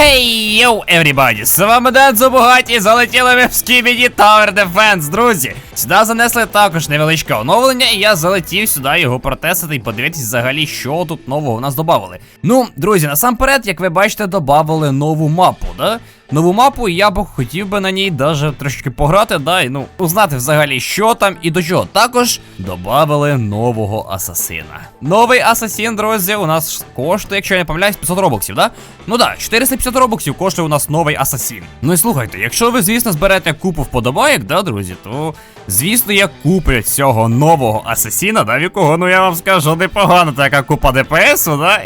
Хей, йоу, everybody! З вами Ден Забугаті, залетіли ми в Скібіді Tower Defense, друзі. Сюди занесли також невеличке оновлення, і я залетів сюди його протестити і подивитись взагалі, що тут нового в нас додавали. Ну, друзі, насамперед, як ви бачите, додавали нову мапу, да? Нову мапу, я б хотів би на ній даже трошки пограти, да, і ну, узнати взагалі, що там і до чого. Також додавали нового асасина. Новий асасін, друзі, у нас коштує, якщо я не помиляюсь, 500 робоксів, да? Ну да, 450 робоксів коштує у нас новий асасін. Ну і слухайте, якщо ви, звісно, зберете купу вподобайок, да, друзі, то звісно, я куплю цього нового асасіна, да, в якого, ну я вам скажу, непогана така купа ДПСу, да?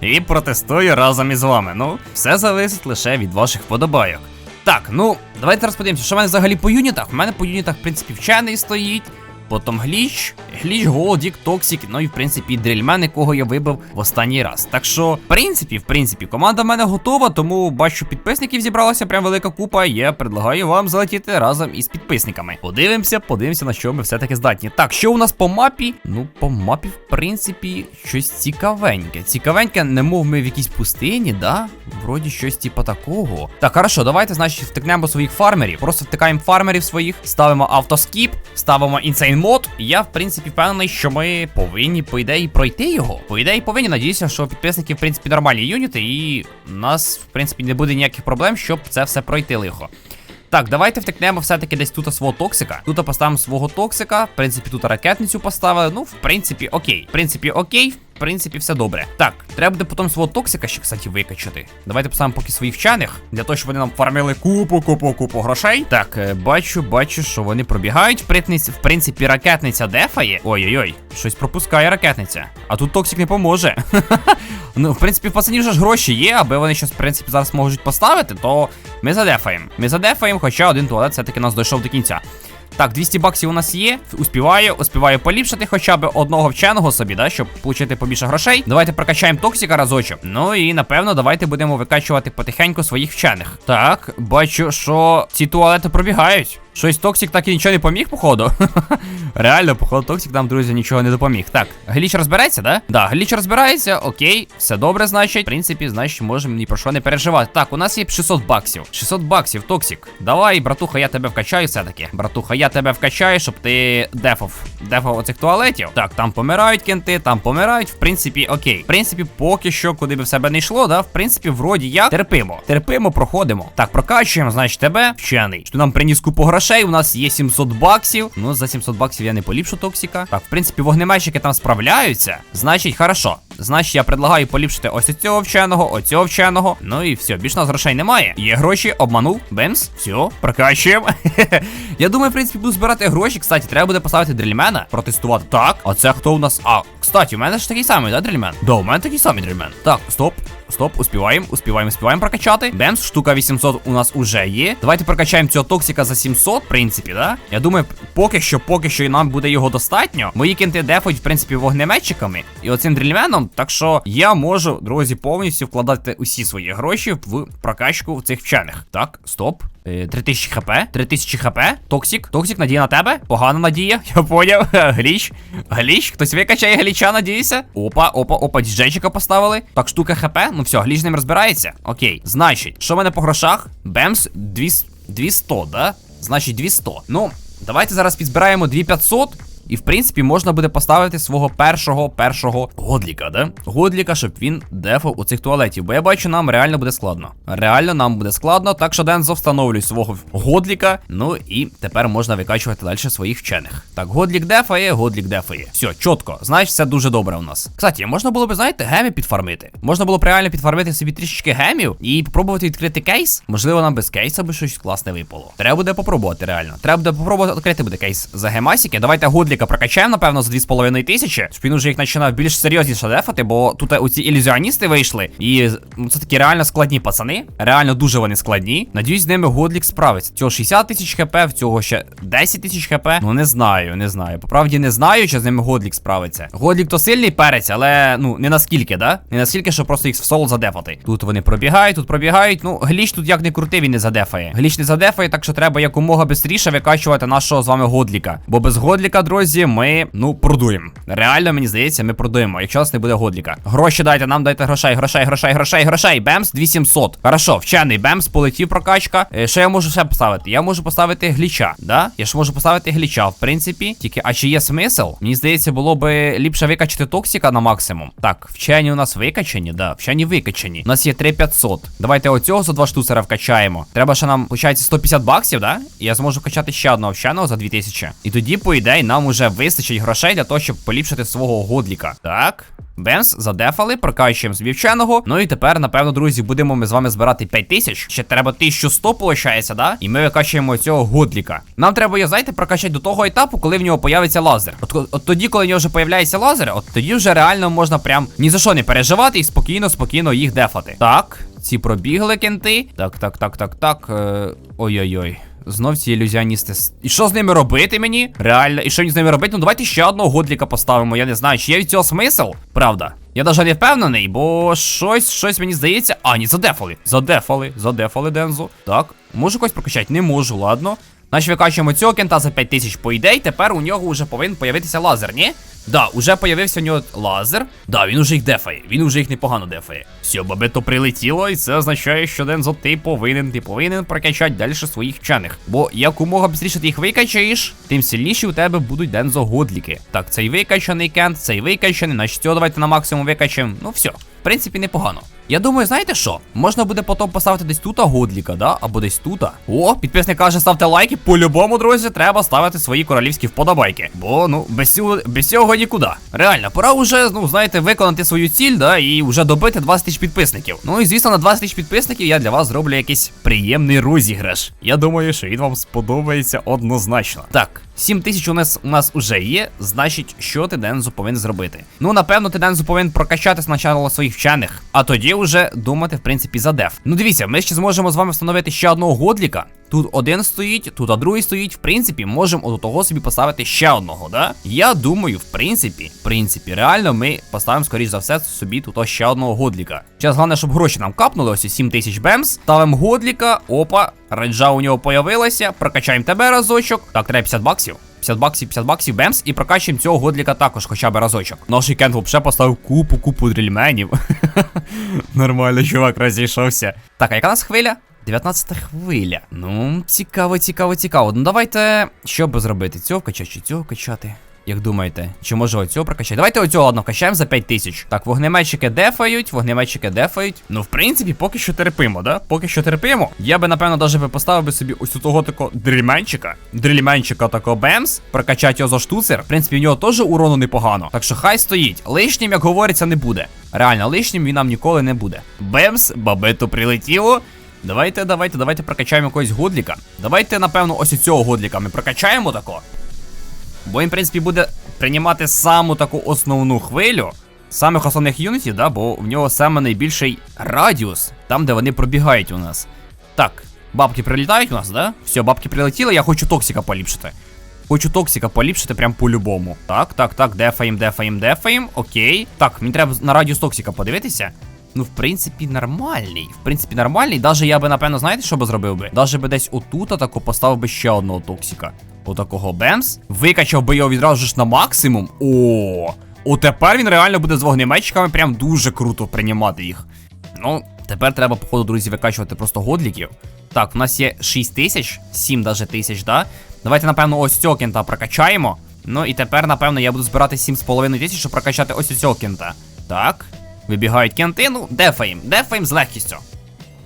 І протестую разом із вами. Ну, все залежить лише від ваших вподобайок. Так, ну, давайте розподивимося, що в мене взагалі по юнітах. У мене по юнітах, в принципі, вчений стоїть. Потім гліч, гліч, голодік, токсик, ну і в принципі дрельмен, якого я вибив в останній раз. Так що, в принципі, в принципі, команда в мене готова, тому бачу, підписників зібралася прям велика купа. Я предлагаю вам залетіти разом із підписниками. Подивимося, подивимося, на що ми все-таки здатні. Так, що у нас по мапі? Ну, по мапі, в принципі, щось цікавеньке. Цікавеньке, немов ми в якійсь пустині, да? Вроді щось типа такого. Так, хорошо, давайте, значить, втикнемо своїх фармерів. Просто втикаємо фармерів своїх, ставимо автоскіп, ставимо інсейн мод. Я, в принципі, впевнений, що ми повинні, по ідеї, пройти його. По ідеї, повинні. Надіюся, що підписники, в принципі, нормальні юніти, і в нас, в принципі, не буде ніяких проблем, щоб це все пройти лихо. Так, давайте втекнемо все-таки десь тут свого токсика. Тут поставимо свого токсика. В принципі, тут ракетницю поставили. Ну, в принципі, окей. В принципі, окей. Принципі, все добре. Так, треба буде потім свого токсика ще, кстати, викачати. Давайте поставимо поки своїх вчених, для того, щоб вони нам фармили купу, купу, купу грошей. Так, е, бачу, бачу, що вони пробігають. В принципі, ракетниця дефає. Ой-ой-ой, щось пропускає ракетниця. А тут токсик не поможе. Ну, в принципі, в пацанів вже ж гроші є, аби вони щось, в принципі, зараз можуть поставити, то ми задефаємо. Ми задефаємо, хоча один туалет все-таки нас дійшов до кінця. Так, 200 баксів у нас є. Успіваю, успіваю поліпшити хоча б одного вченого собі, да, щоб отримати побільше грошей. Давайте прокачаємо токсика разочок. Ну і напевно, давайте будемо викачувати потихеньку своїх вчених. Так, бачу, що ці туалети пробігають. Щось Токсик так і нічого не поміг, походу. Реально, походу, Токсик нам, друзі, нічого не допоміг. Так, Гліч розбереться, да? Да, Гліч розбирається, окей, все добре, значить. В принципі, значить, можемо ні про що не переживати. Так, у нас є 600 баксів. 600 баксів, Токсик. Давай, братуха, я тебе вкачаю все-таки. Братуха, я тебе вкачаю, щоб ти дефав. Дефав оцих туалетів. Так, там помирають кенти, там помирають. В принципі, окей. В принципі, поки що, куди би в себе не йшло, да, в принципі, вроді як терпимо. Терпимо, проходимо. Так, прокачуємо, значить, тебе вчений. Що нам приніс купу грошей, у нас є 700 баксів. Ну, за 700 баксів я не поліпшу токсика. Так, в принципі, вогнеметчики там справляються. Значить, хорошо. Значить, я предлагаю поліпшити ось цього вченого, оцього вченого. Ну і все, більш нас грошей немає. Є гроші, обманув. Бемс, все, прокачуємо. я думаю, в принципі, буду збирати гроші. Кстати, треба буде поставити дрельмена, протестувати. Так, а це хто у нас? А, кстати, у мене ж такий самий, да, дрельмен? Да, у мене такий самий дрельмен. Так, стоп. Стоп, успіваємо, успіваємо, успіваємо прокачати. Бемс, штука 800 у нас уже є. Давайте прокачаємо цього токсика за 700, в принципі, да? Я думаю, поки що, поки що і нам буде його достатньо. Мої кінти дефають, в принципі, вогнеметчиками і оцим дрільменом. Так що я можу, друзі, повністю вкладати усі свої гроші в прокачку цих вчених. Так, стоп. Е, 3000 хп, 3000 хп, Токсик, Токсик, надія на тебе. Погана надія, я поняв. Гліч. Гліч, хтось викачає гліча, надіюся. Опа, опа, опа, діджейчика поставили. Так, штука хп. Ну все, гліч ним розбирається. Окей. Значить, що в мене по грошах? Бемс 200, 200, да? Значить, 200. Ну, давайте зараз підзбираємо 2500. І в принципі можна буде поставити свого першого першого годліка, да? Годліка, щоб він дефав у цих туалетів. Бо я бачу, нам реально буде складно. Реально нам буде складно, так що Дензо встановлюй свого годліка. Ну і тепер можна викачувати далі своїх вчених. Так, годлік дефає, годлік дефає. Все, чітко. Значить, все дуже добре у нас. Кстати, можна було б, знаєте, гемі підфармити. Можна було б реально підфармити собі трішечки гемів і попробувати відкрити кейс. Можливо, нам без кейса би щось класне випало. Треба буде попробувати, реально. Треба буде попробувати відкрити буде кейс за гемасіки. Давайте годліка прокачаємо, напевно, за 2,5 тисячі. Щоб він уже їх починав більш серйозніше дефати, бо тут оці ілюзіоністи вийшли. І ну, це такі реально складні пацани. Реально дуже вони складні. Надіюсь, з ними годлік справиться. Цього 60 тисяч хп, в цього ще 10 тисяч хп. Ну не знаю, не знаю. По правді не знаю, чи з ними годлік справиться. Годлік то сильний перець, але ну не наскільки, да? Не наскільки, що просто їх в соло задефати. Тут вони пробігають, тут пробігають. Ну, гліч тут як не крутий, він не задефає. Гліч не задефає, так що треба якомога швидше викачувати нашого з вами годліка. Бо без годліка, друзі. Друзі, ми ну продуємо. Реально, мені здається, ми продуємо, якщо нас не буде годліка. Гроші дайте, нам дайте грошей, грошей, грошей, грошей, грошей. Бемс 2700. Хорошо, вчений Бемс, полетів прокачка. Е, Що я можу ще поставити? Я можу поставити гліча, да? Я ж можу поставити гліча, в принципі. Тільки, а чи є смисл? Мені здається, було би ліпше викачати токсика на максимум. Так, вчені у нас викачані, да, вчені викачані. У нас є 3500. Давайте оцього за два штуцера вкачаємо. Треба ще нам, виходить, 150 баксів, да? Я зможу вкачати ще одного вченого за 2000. І тоді, по ідеї, нам уже вистачить грошей для того, щоб поліпшити свого годліка. Так. Бемс, задефали, прокачуємо собі вченого. Ну і тепер, напевно, друзі, будемо ми з вами збирати 5000. Ще треба 1100, виходить, да? І ми викачуємо цього годліка. Нам треба його, знаєте, прокачати до того етапу, коли в нього появиться лазер. От, от тоді, коли в нього вже появляється лазер, от тоді вже реально можна прям ні за що не переживати і спокійно, спокійно їх дефати. Так, ці пробігли кенти. Так, так, так, так, так. Е... Знов ці ілюзіоністи. І що з ними робити мені? Реально, і що мені з ними робити? Ну давайте ще одного годліка поставимо. Я не знаю, чи є від цього смисл? Правда. Я навіть не впевнений, бо щось, щось мені здається. А, ні, задефали. Задефали, задефали Дензу. Так, можу когось прокачати? Не можу, ладно. Значить, викачуємо цього кента за 5000 по ідеї, тепер у нього вже повинен появитися лазер, ні? Да, уже появився у нього лазер. Да, він уже їх дефає. Він уже їх непогано дефає. Все, бабето прилетіло, і це означає, що Дензо, ти повинен, ти повинен прокачати далі своїх вчених. Бо якомога бістріше ти їх викачаєш, тим сильніші у тебе будуть Дензо годліки. Так, цей викачаний кент, цей викачаний, значить цього давайте на максимум викачаємо. Ну все. В принципі, непогано. Я думаю, знаєте що? Можна буде потім поставити десь тут годліка, да? Або десь тут. О, підписник каже, ставте лайки. По-любому, друзі, треба ставити свої королівські вподобайки. Бо, ну, без цього, без цього нікуди. Реально, пора вже, ну, знаєте, виконати свою ціль, да, і вже добити 20 тисяч підписників. Ну і звісно, на 20 тисяч підписників я для вас зроблю якийсь приємний розіграш. Я думаю, що він вам сподобається однозначно. Так. 7 тисяч у нас у нас уже є, значить, що ти Дензу повинен зробити. Ну, напевно, ти Дензу повинен прокачати спочатку своїх вчених, а тоді вже думати, в принципі, за деф. Ну дивіться, ми ще зможемо з вами встановити ще одного годліка. Тут один стоїть, тут а другий стоїть. В принципі, можемо от того собі поставити ще одного, да? Я думаю, в принципі, в принципі, реально ми поставимо, скоріш за все, собі тут ще одного годліка. Зараз головне, щоб гроші нам капнули, ось 7 тисяч бемс. Ставимо годліка, опа, реджа у нього появилася. Прокачаємо тебе разочок. Так, треба 50 баксів. 50 баксів, 50 баксів бемс і прокачуємо цього годліка також, хоча б разочок. Наш кент взагалі поставив купу, купу дрільменів. Нормально, чувак, розійшовся. Так, а яка у нас хвиля? 19 хвиля. Ну, цікаво, цікаво, цікаво. Ну давайте. Що би зробити? Цього качати чи цього вкачати? Як думаєте, чи може оцього прокачати? Давайте оцього ладно, вкачаємо за 5 тисяч. Так, вогнеметчики дефають, вогнеметчики дефають. Ну, в принципі, поки що терпимо, да? Поки що терпимо. Я би, напевно, би поставив би собі ось у того такого дрільменчика. Дрільменчика такого бемс. Прокачати його за штуцер. В принципі, в нього теж урону непогано. Так що хай стоїть. Лишнім, як говориться, не буде. Реально, лишнім він нам ніколи не буде. Бемс, бабето прилетіло. Давайте, давайте, давайте прокачаємо якогось годліка. Давайте, напевно, ось цього годліка ми прокачаємо тако. Бо він, в принципі, буде приймати саму таку основну хвилю. Самих основних юнітів, да, бо в нього саме найбільший радіус, там, де вони пробігають у нас. Так, бабки прилітають у нас, да? Все, бабки прилетіли, я хочу токсика поліпшити. Хочу токсика поліпшити прям по-любому. Так, так, так, дефаєм, дефаєм, дефаєм. Окей. Так, мені треба на радіус токсика подивитися. Ну, в принципі, нормальний. В принципі, нормальний. Даже я би, напевно, знаєте, що би зробив би? Даже би десь отут атаку поставив би ще одного токсика. Отакого бемс. Викачав би його відразу ж на максимум. О, О, тепер він реально буде з вогнеметчиками прям дуже круто приймати їх. Ну, тепер треба, походу, друзі, викачувати просто годліків. Так, у нас є 6 тисяч, 7 даже тисяч, да? Давайте, напевно, ось цього кента прокачаємо. Ну і тепер, напевно, я буду збирати 7,5 тисяч, щоб прокачати ось цього кента. Так. Вибігають кенти, ну, дефаєм, дефаєм з легкістю.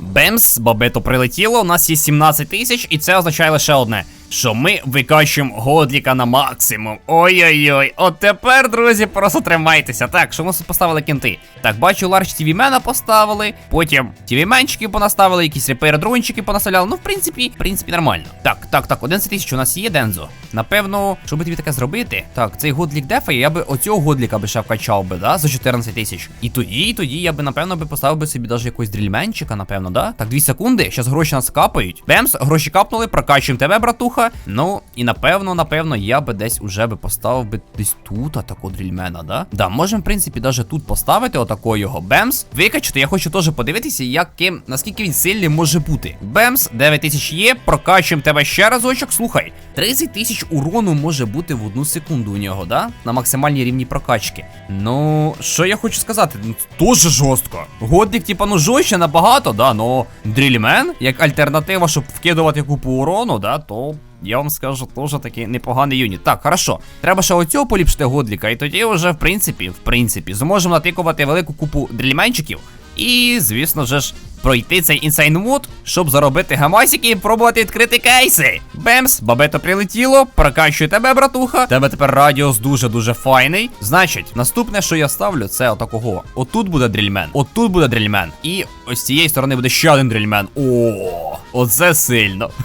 Бемс, бабето прилетіло, у нас є 17 тисяч, і це означає лише одне. Що ми викачуємо годліка на максимум. Ой-ой-ой. От тепер, друзі, просто тримайтеся. Так, що ми поставили кінти? Так, бачу, ларч тівімена поставили. Потім тівіменчики понаставили, якісь репейр-дрончики понаставляли. Ну, в принципі, в принципі, нормально. Так, так, так, 11 тисяч у нас є, Дензо. Напевно, щоб тобі таке зробити. Так, цей годлік дефає, я би оцього годліка би ще вкачав би, да, за 14 тисяч. І тоді, і тоді я би, напевно, би поставив би собі даже якогось дрільменчика, напевно, да? Так, 2 секунди, зараз гроші нас капають. Бемс, гроші капнули, прокачуємо тебе, братуха. Братуха. Ну, і напевно, напевно, я би десь уже би поставив би десь тут атаку дрільмена, да? Да, можемо, в принципі, даже тут поставити отако його Бемс. Викачати, я хочу теж подивитися, яким, наскільки він сильний може бути. Бемс, 9 тисяч є, прокачуємо тебе ще разочок. Слухай, 30 тисяч урону може бути в одну секунду у нього, да? На максимальній рівні прокачки. Ну, що я хочу сказати? Ну, Дуже жорстко. Годник, типа, ну жорстче набагато, да, но дрільмен, як альтернатива, щоб вкидувати купу урону, да, то. Я вам скажу, теж такий непоганий юніт. Так, хорошо. Треба ще оцього поліпшити годліка, і тоді вже, в принципі, в принципі, зможемо натикувати велику купу дрільменчиків. І, звісно же ж, пройти цей інсейн мод, щоб заробити гамасики і пробувати відкрити кейси. Бемс, бабето прилетіло, прокачую тебе, братуха. Тебе тепер радіус дуже-дуже файний. Значить, наступне, що я ставлю, це отакого. Отут буде дрільмен, отут буде дрільмен. І ось цієї сторони буде ще один дрільмен. О, оце сильно.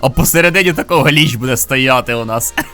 А посередині такого гліч буде стояти у нас.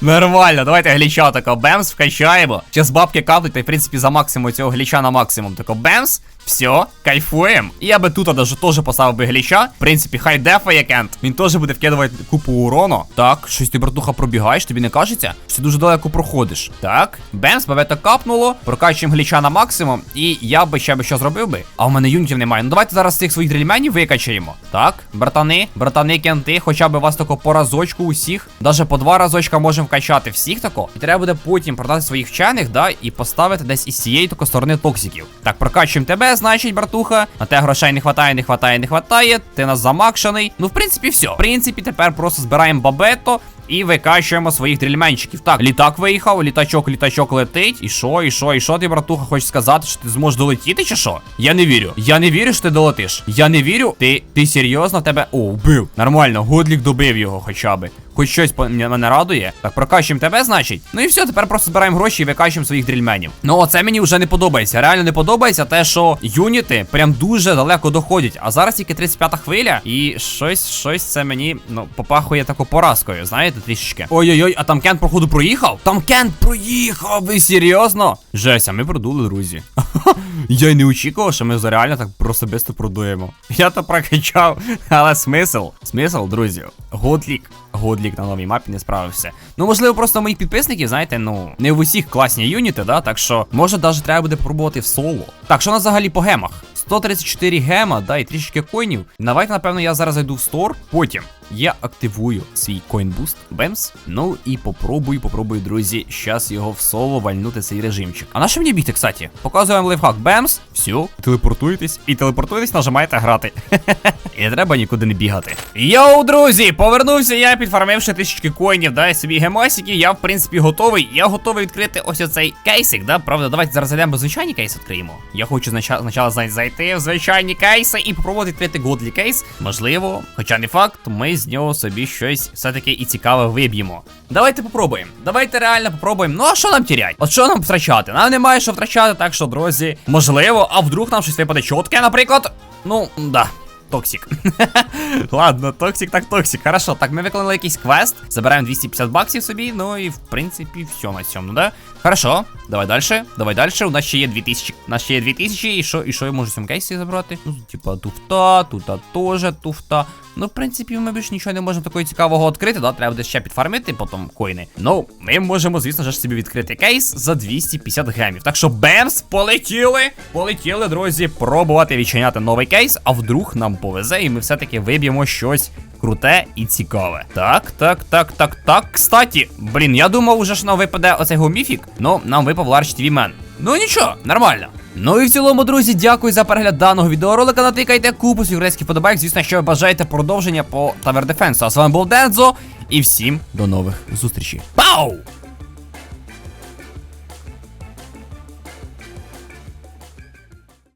Нормально, давайте гліча тако бемс, вкачаємо. Зараз бабки капнуть, та в принципі за максимум цього гліча на максимум. Тако бемс, все, кайфуємо. І я би тут даже теж поставив би гліча. В принципі, хай дефає кент. Він теж буде вкидувати купу урону. Так, щось ти, братуха, пробігаєш, тобі не кажеться? Що дуже далеко проходиш. Так, бемс, бабета капнуло. Прокачуємо гліча на максимум. І я би ще би що зробив би. А в мене юнітів немає. Ну давайте зараз цих своїх дрільменів викачаємо. Так, братани, братани, кенти, хоча б вас тако по разочку усіх. Даже по два разочка можемо вкачати всіх тако. І треба буде потім продати своїх вчених, да, і поставити десь із цієї тако сторони токсиків. Так, прокачуємо тебе, значить, братуха. На те грошей не хватає, не хватає, не хватає. Ти нас замакшений. Ну, в принципі, все. В принципі, тепер просто збираємо бабето. І викачуємо своїх дрільменчиків. Так, літак виїхав, літачок, літачок летить. І що, і що, і що ти, братуха, хочеш сказати, що ти зможеш долетіти, чи що? Я не вірю. Я не вірю, що ти долетиш. Я не вірю. Ти ти серйозно тебе. О, вбив. Нормально, Годлік добив його хоча би. Хоч щось по- мене радує. Так, прокачуємо тебе, значить. Ну і все, тепер просто збираємо гроші і викачуємо своїх дрільменів. Ну, оце мені вже не подобається. Реально не подобається те, що юніти прям дуже далеко доходять. А зараз тільки 35-та хвиля, і щось, щось це мені, ну, попахує тако поразкою, знаєте, трішечки. Ой-ой-ой, а там Кент, походу, проїхав? Там Кент проїхав, ви серйозно? Жесть, а ми продули, друзі. Я й не очікував, що ми реально так просто бисто продуємо. Я то прокачав, але смисл, смисл, друзі. Годлік, Годлік на новій мапі не справився. Ну, можливо, просто моїх підписників, знаєте, ну, не в усіх класні юніти, да, так що, може, навіть треба буде пробувати в соло. Так, що у нас взагалі по гемах? 134 гема, да, і трішки коїнів. Давайте, напевно, я зараз зайду в стор, потім. Я активую свій коінбуст Бемс. Ну і попробую, попробую, друзі, щас його в соло вальнути цей режимчик. А на що мені бігти, кстати? Показуємо лайфхак Бемс. Все, телепортуєтесь і телепортуєтесь, нажимаєте грати. І не треба нікуди не бігати. Йоу, друзі, повернувся я, підфармивши тисячки коїнів, да, і собі гемасики. Я, в принципі, готовий. Я готовий відкрити ось оцей кейсик, да. Правда, давайте зараз зайдемо звичайні кейси відкриємо. Я хочу спочатку зайти в звичайні кейси і попробувати відкрити годлі кейс. Можливо, хоча не факт, ми з нього собі щось все-таки і цікаве виб'ємо. Давайте попробуємо. Давайте реально попробуємо. Ну а що нам тірять? От що нам втрачати? Нам немає що втрачати, так що, друзі, можливо, а вдруг нам щось випаде чотке, наприклад. Ну, да. Токсик. Ладно, токсик так токсик. Хорошо, так ми виконали якийсь квест. Забираємо 250 баксів собі. Ну і в принципі все на цьому, да? Хорошо, давай далі. Давай далі. У нас ще є 2000. У нас ще є 2000. І що, і що я можу в цьому кейсі забрати? Ну, типа туфта, тут теж туфта. Ну, в принципі, ми більш нічого не можемо такого цікавого відкрити, да? Треба буде ще підфармити потім коїни. Ну, ми можемо, звісно ж, собі відкрити кейс за 250 гемів. Так що, бемс, полетіли! Полетіли, друзі, пробувати відчиняти новий кейс, а вдруг нам повезе, і ми все-таки виб'ємо щось круте і цікаве. Так, так, так, так, так. Кстати, блін, я думав, уже ж нам випаде оцей гоміфік. Ну, нам випав TV Man. Ну нічого, нормально. Ну і в цілому, друзі, дякую за перегляд даного відеоролика. Натикайте купу грецьких подобайк. Звісно, що ви бажаєте продовження по Tower Defense. А з вами був Дензо. І всім до нових зустрічей. Пау!